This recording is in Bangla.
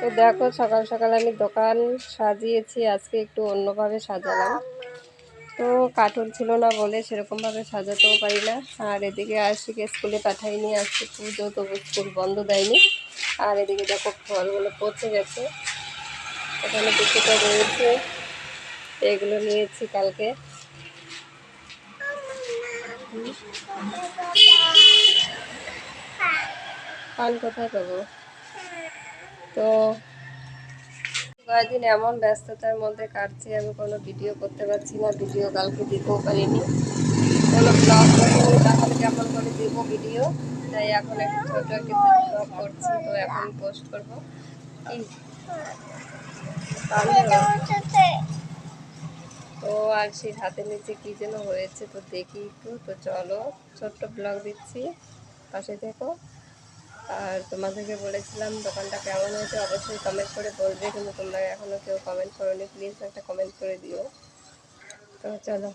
তো দেখো, সকাল সকাল আমি দোকান সাজিয়েছি, আজকে একটু অন্যভাবে সাজালাম। তো কার্টুন ছিল না বলে সেরকমভাবে সাজাতেও পারি না। আর এদিকে আশিকে স্কুলে পাঠাইনি, আজকে পুজো, তবু স্কুল বন্ধ দেয়নি। আর এদিকে দেখো ফলগুলো পচে গেছে। এখানে কিছুটা রয়েছে, এগুলো নিয়েছি কালকে। পান কোথায় পাবো? তো কয়েকদিন এমন ব্যস্ততার মধ্যে কাটছে, আমি কোনো ভিডিও করতে পারছি না ভিডিও কালকে দিতেও পারিনি। কোনো ব্লগ তাহলে কেমন করে দিব ভিডিও তাই এখন একটু ছোটো একটু ব্লগ করছি, তো এখন পোস্ট করব। তো আর সেই হাতের নিচে কি যেন হয়েছে, তো দেখি একটু, তো চলো ছোট্ট ব্লগ দিচ্ছি। পাশে দেখো আর তোমাদেরকে বলেছিলাম দোকানটা কেমন হয়েছে, অবশ্যই কমেন্ট করে বলবে, কিন্তু তোমরা এখনও কেউ কমেন্ট করোনি প্লিজ একটা কমেন্ট করে দিও। তো চলো।